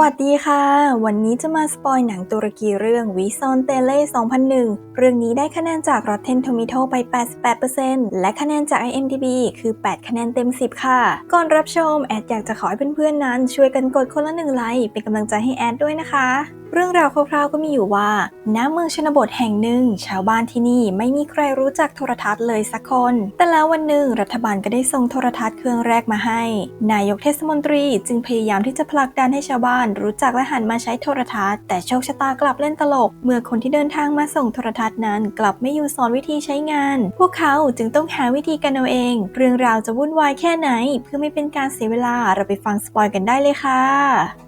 วัสดีค่ะ วันนี้จะมาสปอยหนังตุรกีเรื่องวิซอนเตเล่2001 เรื่องนี้ได้คะแนนจาก Rotten Tomato ไป 88%และคะแนนจาก IMDb คือ 8 คะแนนเต็ม 10 ค่ะ ก่อนรับชม แอดอยากจะขอให้เพื่อนๆนั้น ช่วยกันกดคนละหนึ่งไลค์เป็นกำลังใจให้แอดด้วยนะคะเรื่องราวคร่าวๆก็มีอยู่ว่าณเมืองชนบทแห่งหนึ่ง ชาวบ้านที่นี่ไม่มีใครรู้จักโทรทัศน์เลยสักคน แต่แล้ววันหนึ่งรัฐบาลก็ได้ส่งโทรทัศน์เครื่องแรกมาให้ นายกเทศมนตรีจึงพยายามที่จะผลักดันให้ชาวบ้าน รู้จักและหันมาใช้โทรทัศน์ แต่โชคชะตากลับเล่นตลก เมื่อคนที่เดินทางมาส่งโทรทัศน์นั้น กลับไม่อยู่สอนวิธีใช้งาน พวกเขาจึงต้องหาวิธีกันเอาเอง เรื่องราวจะวุ่นวายแค่ไหน เพื่อไม่เป็นการเสียเวลาเราไปฟังสปอยกันได้เลยค่ะ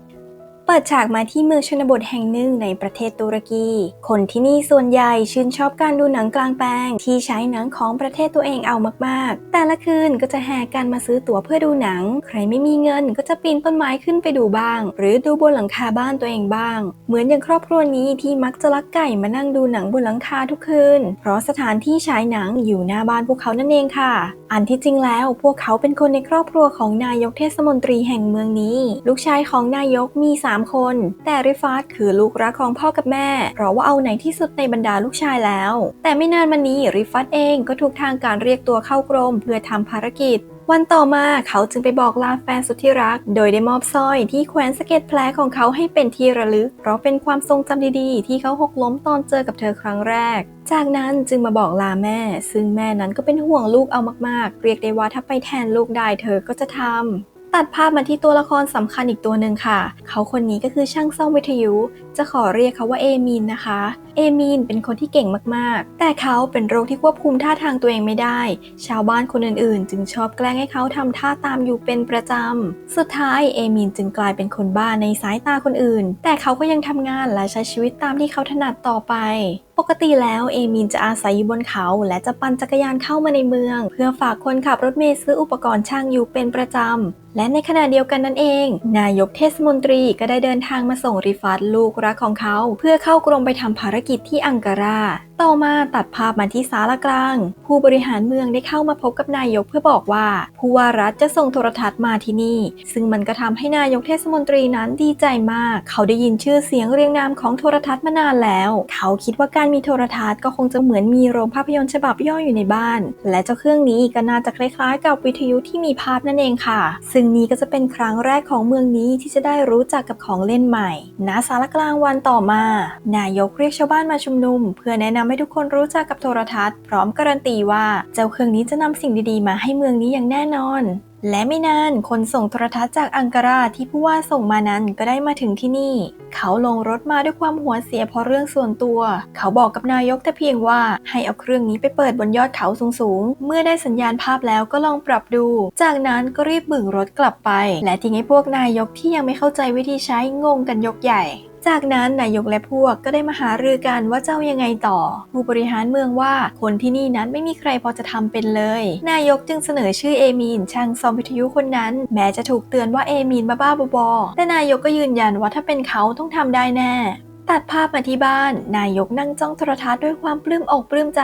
เปิดฉากมาที่เมืองชนบทแห่งหนึ่งในประเทศตุรกี คนที่นี่ส่วนใหญ่ชื่นชอบการดูหนังกลางแปลง ที่ใช้หนังของประเทศตัวเองเอามากๆ แต่ละคืนก็จะแห่กันมาซื้อตั๋วเพื่อดูหนัง ใครไม่มีเงินก็จะปีนต้นไม้ขึ้นไปดูบ้าง หรือดูบนหลังคาบ้านตัวเองบ้าง เหมือนอย่างครอบครัวนี้ที่มักจะลักไก่มานั่งดูหนังบนหลังคาทุกคืน เพราะสถานที่ฉายหนังอยู่หน้าบ้านพวกเขานั่นเองค่ะ อันที่จริงแล้วพวกเขาเป็นคนในครอบครัวของนายกเทศมนตรีแห่งเมืองนี้ ลูกชายของนายกมี3คน แต่ริฟาตคือลูกรักของพ่อกับแม่ เพราะว่าเอาไหนที่สุดในบรรดาลูกชายแล้ว แต่ไม่นานมานี้ริฟาตเองก็ถูกทางการเรียกตัวเข้ากรมเพื่อทำภารกิจวันต่อมาเขาจึงไปบอกลาแฟนสุดที่รัก โดยได้มอบสร้อยที่แขวนสะเก็ดแผลของเขาให้เป็นที่ระลึก เพราะเป็นความทรงจำดีๆ ที่เขาหกล้มตอนเจอกับเธอครั้งแรก จากนั้นจึงมาบอกลาแม่ ซึ่งแม่นั้นก็เป็นห่วงลูกเอามากๆ เรียกได้ว่าถ้าไปแทนลูกได้เธอก็จะทำ ตัดภาพมาที่ตัวละครสำคัญอีกตัวหนึ่งค่ะ เขาคนนี้ก็คือช่างซ่อมวิทยุ จะขอเรียกเขาว่าเอมีนนะคะ เอมีนเป็นคนที่เก่งมากๆ แต่เขาเป็นโรคที่ควบคุมท่าทางตัวเองไม่ได้ ชาวบ้านคนอื่นๆ จึงชอบแกล้งให้เขาทำท่าตามอยู่เป็นประจำ สุดท้ายเอมีนจึงกลายเป็นคนบ้าในสายตาคนอื่น แต่เขาก็ยังทำงานและใช้ชีวิตตามที่เขาถนัดต่อไปปกติแล้วเอมินจะอาศัยอยู่บนเขา และจะปั่นจักรยานเข้ามาในเมือง เพื่อฝากคนขับรถเมล์ซื้ออุปกรณ์ช่างอยู่เป็นประจำและในขณะเดียวกันนั่นเอง นายกเทศมนตรีก็ได้เดินทางมาส่งริฟัตลูกรกของเขาเพื่อเข้ากรมไปทำภารกิจที่อังการา ต่อมาตัดภาพมาที่ศาลากลาง ผู้บริหารเมืองได้เข้ามาพบกับนายกเพื่อบอกว่า ผู้ว่ารัฐจะส่งโทรทัศน์มาที่นี่ ซึ่งมันก็ทำให้นายกเทศมนตรีนั้นดีใจมาก เขาได้ยินชื่อเสียงเรียงนามของโทรทัศน์มานานแล้ว เขาคิดว่าการมีโทรทัศน์ก็คงจะเหมือนมีโรงภาพยนตร์ฉบับย่ออยู่ในบ้าน และเจ้าเครื่องนี้ก็น่าจะคล้ายๆ กับวิทยุที่มีภาพนั่นเองค่ะ ซึ่งนี้ก็จะเป็นครั้งแรกของเมืองนี้ที่จะได้รู้จักกับของเล่นใหม่ณศาลากลางวันต่อมา นายกเรียกชาวบ้านมาชุมนุม เพื่อแนะนำให้ทุกคนรู้จักกับโทรทัศน์พร้อมการันตีว่าเจ้าเครื่องนี้จะนำสิ่งดีๆ มาให้เมืองนี้อย่างแน่นอน และไม่นานคนส่งโทรทัศน์จากอังการาที่ผู้ว่าส่งมานั้นก็ได้มาถึงที่นี่ เขาลงรถมาด้วยความหัวเสียเพราะเรื่องส่วนตัว เขาบอกกับนายกแต่เพียงว่าให้เอาเครื่องนี้ไปเปิดบนยอดเขาสูงๆ เมื่อได้สัญญาณภาพแล้วก็ลองปรับดู จากนั้นก็รีบบึ่งรถกลับไป และทิ้งให้พวกนายกที่ยังไม่เข้าใจวิธีใช้งงกันยกใหญ่ จากนั้นนายกและพวกก็ได้มาหารือกันว่าเจ้ายังไงต่อ ผู้บริหารเมืองว่าคนที่นี่นั้นไม่มีใครพอจะทำเป็นเลย นายกจึงเสนอชื่อเอมีนช่างซอมวิทยุคนนั้น แม้จะถูกเตือนว่าเอมีนบ้าๆบอแต่นายกก็ยืนยันว่าถ้าเป็นเขาต้องทำได้แน่ ตัดภาพมาที่บ้าน นายกนั่งจ้องโทรทัศน์ด้วยความปลื้มอกปลื้มใจ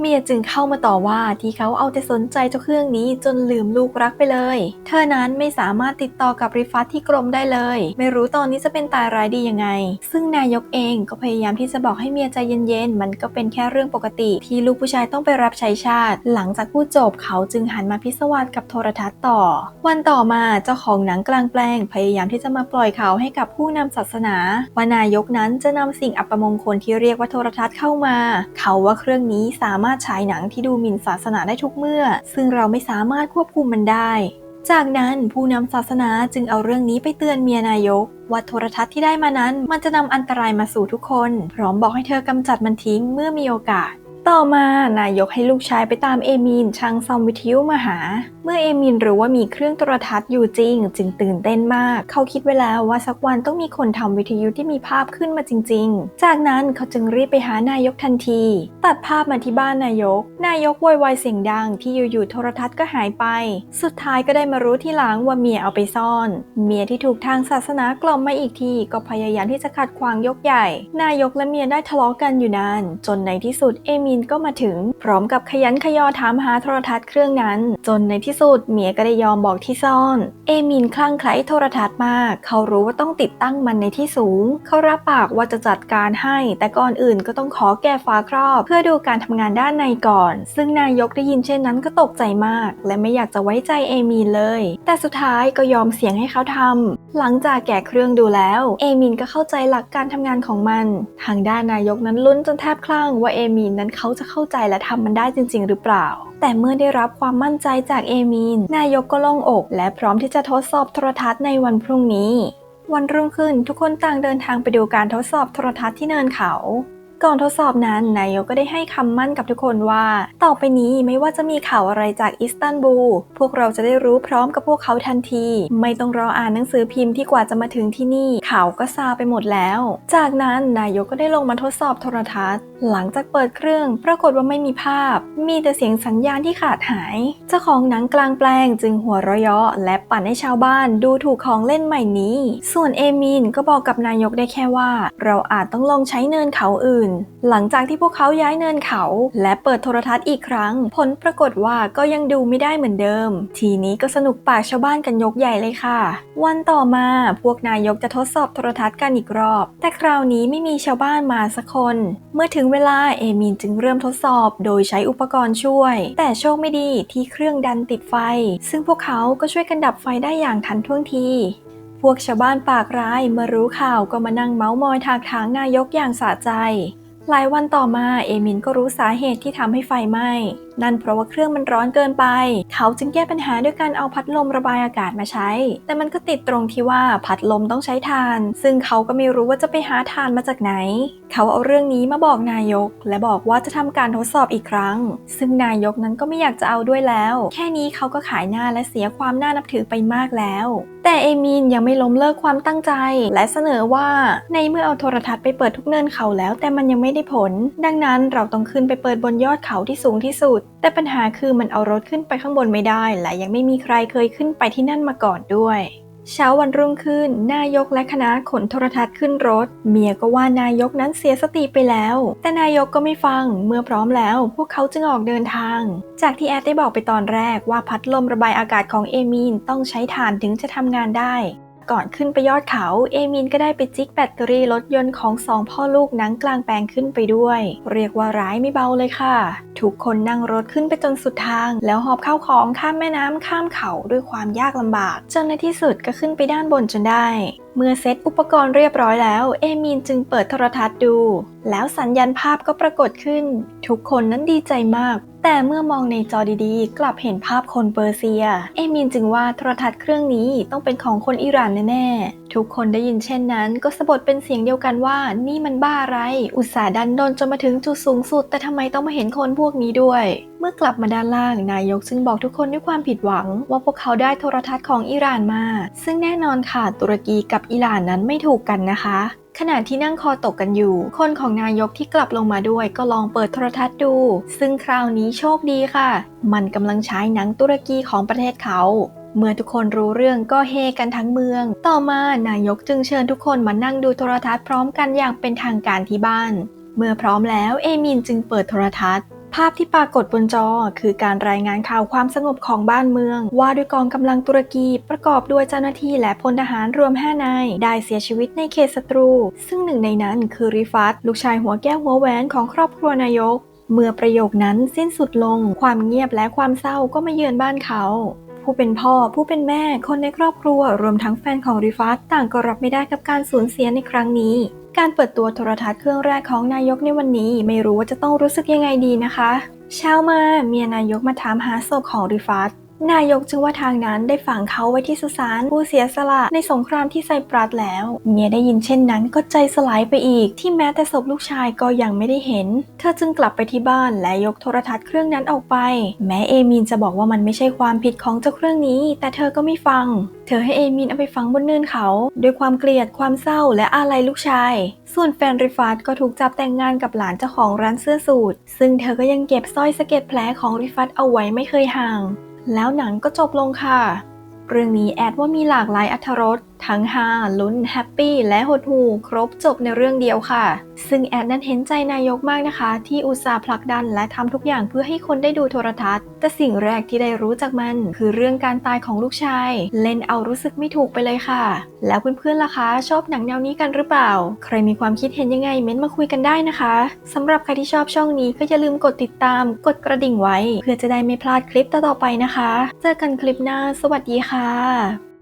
เมียจึงเข้ามาต่อว่าที่เขาเอาแต่สนใจเจ้าเครื่องนี้จนลืมลูกรักไปเลย เธอนั้นไม่สามารถติดต่อกับริฟัตที่กรมได้เลย ไม่รู้ตอนนี้จะเป็นตายร้ายดียังไง ซึ่งนายกเองก็พยายามที่จะบอกให้เมียใจเย็นๆ มันก็เป็นแค่เรื่องปกติ ที่ลูกผู้ชายต้องไปรับใช้ชาติ หลังจากพูดจบเขาจึงหันมาพิศวาสกับโทรทัศน์ต่อ วันต่อมาเจ้าของหนังกลางแปลง พยายามที่จะมาปล่อยเขาให้กับผู้นำศาสนาว่านายกนั้นจะจะนำสิ่งอัปมงคลที่เรียกว่าโทรทัศน์เข้ามา เขาว่าเครื่องนี้สามารถฉายหนังที่ดูหมิ่นศาสนาได้ทุกเมื่อ ซึ่งเราไม่สามารถควบคุมมันได้ จากนั้นผู้นำศาสนาจึงเอาเรื่องนี้ไปเตือนเมียนายกว่าโทรทัศน์ที่ได้มานั้น มันจะนำอันตรายมาสู่ทุกคน พร้อมบอกให้เธอกำจัดมันทิ้งเมื่อมีโอกาส ต่อมานายกให้ลูกชายไปตามเอมีนช่างซ่อมวิทยุมาหา เมื่อเอมินรู้ว่ามีเครื่องโทรทัศน์อยู่จริง จึงตื่นเต้นมาก เขาคิดไว้แล้วว่าสักวันต้องมีคนทำวิทยุที่มีภาพขึ้นมาจริง ๆ จากนั้นเขาจึงรีบไปหานายกทันที ตัดภาพมาที่บ้านนายก นายกโวยวายเสียงดังที่อยู่ๆโทรทัศน์ก็หายไป สุดท้ายก็ได้มารู้ที่หลังว่าเมียเอาไปซ่อน เมียที่ถูกทางศาสนากล่อมมาอีกทีก็พยายามที่จะขัดขวางยกใหญ่ นายกและเมียได้ทะเลาะกันอยู่นาน จนในที่สุดเอมินนก็มาถึง พร้อมกับขยันขยอถามหาโทรทัศน์เครื่องนั้น จนในที่สุดเมียก็ได้ยอมบอกที่ซ่อน เอมินคลั่งไคล้โทรทัศน์มาก เขารู้ว่าต้องติดตั้งมันในที่สูง เขารับปากว่าจะจัดการให้ แต่ก่อนอื่นก็ต้องขอแก้าครอบ เพื่อดูการทำงานด้านในก่อน ซึ่งนายกได้ยินเช่นนั้นก็ตกใจมาก และไม่อยากจะไว้ใจเอมินเลย แต่สุดท้ายก็ยอมเสียงให้เขาทำหลังจากแกะเครื่องดูแล้ว เอมินก็เข้าใจหลักการทำงานของมัน ทางด้านนายกนั้นลุ้นจนแทบคลั่งว่าเอมินนั้นเขาเขาจะเข้าใจและทำมันได้จริง ๆ หรือเปล่า แต่เมื่อได้รับความมั่นใจจากเอมินนายกก็โล่งอก และพร้อมที่จะทดสอบโทรทัศน์ในวันพรุ่งนี้ วันรุ่งขึ้นทุกคนต่างเดินทางไปดูการทดสอบโทรทัศน์ที่เนินเขา ก่อนทดสอบนั้นนายกก็ได้ให้คำมั่นกับทุกคนว่า ต่อไปนี้ไม่ว่าจะมีข่าวอะไรจากอิสตันบูลพวกเราจะได้รู้พร้อมกับพวกเขาทันที ไม่ต้องรออ่านหนังสือพิมพ์ที่กว่าจะมาถึงที่นี่ข่าวก็ซาไปหมดแล้ว จากนั้นนายกก็ได้ลงมาทดสอบโทรทัศน์ หลังจากเปิดเครื่องปรากฏว่าไม่มีภาพ มีแต่เสียงสัญญาณที่ขาดหาย เจ้าของหนังกลางแปลงจึงหัวเราะเยาะและปั่นให้ชาวบ้านดูถูกของเล่นใหม่นี้ ส่วนเอมินก็บอกกับนายกได้แค่ว่า เราอาจต้องลองใช้เนินเขาอื่นหลังจากที่พวกเขาย้ายเนินเขา และเปิดโทรทัศน์อีกครั้ง ผลปรากฏว่าก็ยังดูไม่ได้เหมือนเดิม ทีนี้ก็สนุกปากชาวบ้านกันยกใหญ่เลยค่ะ วันต่อมาพวกนายกจะทดสอบโทรทัศน์กันอีกรอบ แต่คราวนี้ไม่มีชาวบ้านมาสักคน เมื่อถึงเวลาเอมินจึงเริ่มทดสอบ โดยใช้อุปกรณ์ช่วย แต่โชคไม่ดีที่เครื่องดันติดไฟ ซึ่งพวกเขาก็ช่วยกันดับไฟได้อย่างทันท่วงที วกชาวบ้านปากร้ายเมื่อรู้ข่าวก็มานั่งเมาส์มอยถากถางนายกอย่างสะใจ หลายวันต่อมาเอมินก็รู้สาเหตุที่ทำให้ไฟไหม้ นั่นเพราะว่าเครื่องมันร้อนเกินไป เขาจึงแก้ปัญหาด้วยการเอาพัดลมระบายอากาศมาใช้ แต่มันก็ติดตรงที่ว่าพัดลมต้องใช้ถ่าน ซึ่งเขาก็ไม่รู้ว่าจะไปหาถ่านมาจากไหน เขาเอาเรื่องนี้มาบอกนายก และบอกว่าจะทำการทดสอบอีกครั้ง ซึ่งนายกนั้นก็ไม่อยากจะเอาด้วยแล้ว แค่นี้เขาก็ขายหน้าและเสียความน่านับถือไปมากแล้ว แต่เอมินยังไม่ล้มเลิกความตั้งใจ และเสนอว่าในเมื่อเอาโทรทัศน์ไปเปิดทุกเนินเขาแล้ว แต่มันยังไม่ได้ผล ดังนั้นเราต้องขึ้นไปเปิดบนยอดเขาที่สูงที่สุดแต่ปัญหาคือมันเอารถขึ้นไปข้างบนไม่ได้ และยังไม่มีใครเคยขึ้นไปที่นั่นมาก่อนด้วยเช้าวันรุ่งขึ้น นายกและคณะขนโทรทัศน์ขึ้นรถ เมียก็ว่านายกนั้นเสียสติไปแล้ว แต่นายกก็ไม่ฟัง เมื่อพร้อมแล้ว พวกเขาจึงออกเดินทาง จากที่แอดได้บอกไปตอนแรกว่าพัดลมระบายอากาศของเอมีนต้องใช้ถ่านถึงจะทำงานได้ ก่อนขึ้นไปยอดเขา เอมินก็ได้ไปจิกแบตเตอรี่รถยนต์ของสองพ่อลูกนังกลางแปลงขึ้นไปด้วย เรียกว่าร้ายไม่เบาเลยค่ะ ทุกคนนั่งรถขึ้นไปจนสุดทาง แล้วหอบข้าวของข้ามแม่น้ำข้ามเขาด้วยความยากลำบาก จนในที่สุดก็ขึ้นไปด้านบนจนได้ เมื่อเซตอุปกรณ์เรียบร้อยแล้ว เอมินจึงเปิดโทรทัศน์ดู แล้วสัญญาณภาพก็ปรากฏขึ้น ทุกคนนั้นดีใจมาก แต่เมื่อมองในจอดีๆ กลับเห็นภาพคนเปอร์เซีย เอมินจึงว่าโทรทัศน์เครื่องนี้ต้องเป็นของคนอิหร่านแน่ๆ ทุกคนได้ยินเช่นนั้น ก็สะบดเป็นเสียงเดียวกันว่านี่มันบ้าอะไร อุตส่าห์ดันโดนจนมาถึงจุดสูงสุด แต่ทำไมต้องมาเห็นคนพวกนี้ด้วยเมื่อกลับมาด้านล่าง นายกจึงบอกทุกคนด้วยความผิดหวัง ว่าพวกเขาได้โทรทัศน์ของอิหร่านมา ซึ่งแน่นอนค่ะตุรกีกับอิหร่านนั้นไม่ถูกกันนะคะขณะที่นั่งคอตกกันอยู่ คนของนายกที่กลับลงมาด้วยก็ลองเปิดโทรทัศน์ดู ซึ่งคราวนี้โชคดีค่ะ มันกำลังฉายหนังตุรกีของประเทศเขา เมื่อทุกคนรู้เรื่องก็เฮกันทั้งเมือง ต่อมานายกจึงเชิญทุกคนมานั่งดูโทรทัศน์พร้อมกันอย่างเป็นทางการที่บ้าน เมื่อพร้อมแล้วเอมินจึงเปิดโทรทัศน์ ภาพที่ปรากฏบนจอคือการรายงานข่าวความสงบของบ้านเมือง ว่าด้วยกองกำลังตุรกีประกอบด้วยเจ้าหน้าที่และพลทหารรวม 5 นาย ได้เสียชีวิตในเขตศัตรู ซึ่งหนึ่งในนั้นคือริฟัตลูกชายหัวแก้วหัวแหวนของครอบครัวนายก เมื่อประโยคนั้นสิ้นสุดลง ความเงียบและความเศร้าก็มาเยือนบ้านเขาผู้เป็นพ่อผู้เป็นแม่คนในครอบครัว รวมทั้งแฟนของริฟัตต่างก็รับไม่ได้กับการสูญเสียในครั้งนี้ การเปิดตัวโทรทัศน์เครื่องแรกของนายกในวันนี้ ไม่รู้ว่าจะต้องรู้สึกยังไงดีนะคะ เช้ามาเมียนายกมาถามหาศพของริฟัต นายกจึงว่าทางนั้นได้ฝังเขาไว้ที่สุสานผู้เสียสละในสงครามที่ไซปรัสแล้ว เมียได้ยินเช่นนั้นก็ใจสลายไปอีก ที่แม้แต่ศพลูกชายก็ยังไม่ได้เห็น เธอจึงกลับไปที่บ้านและยกโทรทัศน์เครื่องนั้นออกไป แม้เอมินจะบอกว่ามันไม่ใช่ความผิดของเจ้าเครื่องนี้ แต่เธอก็ไม่ฟัง เธอให้เอมินเอาไปฝังบนเนินเขา ด้วยความเกลียดความเศร้าและอาลัยลูกชาย ส่วนแฟนริฟาตก็ถูกจับแต่งงานกับหลานเจ้าของร้านเสื้อสูทซึ่งเธอก็ยังเก็บสร้อยสะเก็ดแผลของริฟัตเอาไว้ไม่เคยห่าง แล้วหนังก็จบลงค่ะ เรื่องนี้แอดว่ามีหลากหลายอรรถรสทั้งฮาลุ้นแฮปปี้และหดหูครบจบในเรื่องเดียวค่ะ ซึ่งแอดนั้นเห็นใจนายกมากนะคะ ที่อุตส่าห์ผลักดันและทำทุกอย่างเพื่อให้คนได้ดูโทรทัศน์ แต่สิ่งแรกที่ได้รู้จากมัน คือเรื่องการตายของลูกชาย เล่นเอารู้สึกไม่ถูกไปเลยค่ะ แล้วเพื่อนๆล่ะคะชอบหนังแนวนี้กันหรือเปล่า ใครมีความคิดเห็นยังไงเม้นต์มาคุยกันได้นะคะสำหรับใครที่ชอบช่องนี้ก็อย่าลืมกดติดตาม กดกระดิ่งไว้ เพื่อจะได้ไม่พลาดคลิปต่อๆไปนะคะ เจอกันคลิปหน้า สวัสดีค่ะ